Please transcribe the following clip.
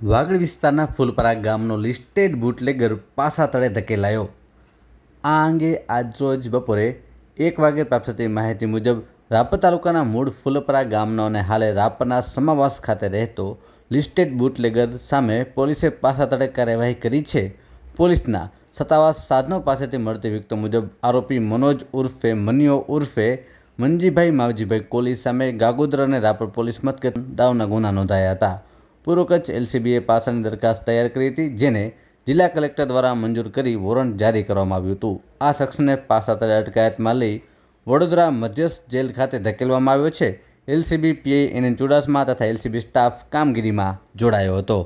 વાગડ વિસ્તારના ફૂલપરા ગામનો listed bootlegger પાસા તળે ધકેલાયો. આ અંગે આજરોજ બપોરે એક વાગે પ્રાપ્ત થતી માહિતી મુજબ રાપર તાલુકાના મૂળ ફૂલપરા ગામનો અને હાલે રાપરના સમાવાસ ખાતે રહેતો લિસ્ટેડ બુટલેગર સામે પોલીસે પાસા તળે કાર્યવાહી કરી છે. પોલીસના સત્તાવાર સાધનો પાસેથી મળતી વિગતો મુજબ આરોપી મનોજ ઉર્ફે મનિયો ઉર્ફે મંજીભાઈ માવજીભાઈ કોલી સામે ગાગોદર અને રાપર પોલીસ મથકે દાવના ગુના નોંધાયા હતા. પૂર્વ કચ્છ એલસીબીએ પાસાની દરખાસ્ત તૈયાર કરી હતી, જેને જિલ્લા કલેક્ટર દ્વારા મંજૂર કરી વોરંટ જારી કરવામાં આવ્યું હતું. આ શખ્સને પાસા તળે અટકાયતમાં લઈ વડોદરા મધ્યસ્થ જેલ ખાતે ધકેલવામાં આવ્યો છે. એલસીબી પીઆઈ એન ચુડાસમા તથા એલસીબી સ્ટાફ કામગીરીમાં જોડાયો હતો.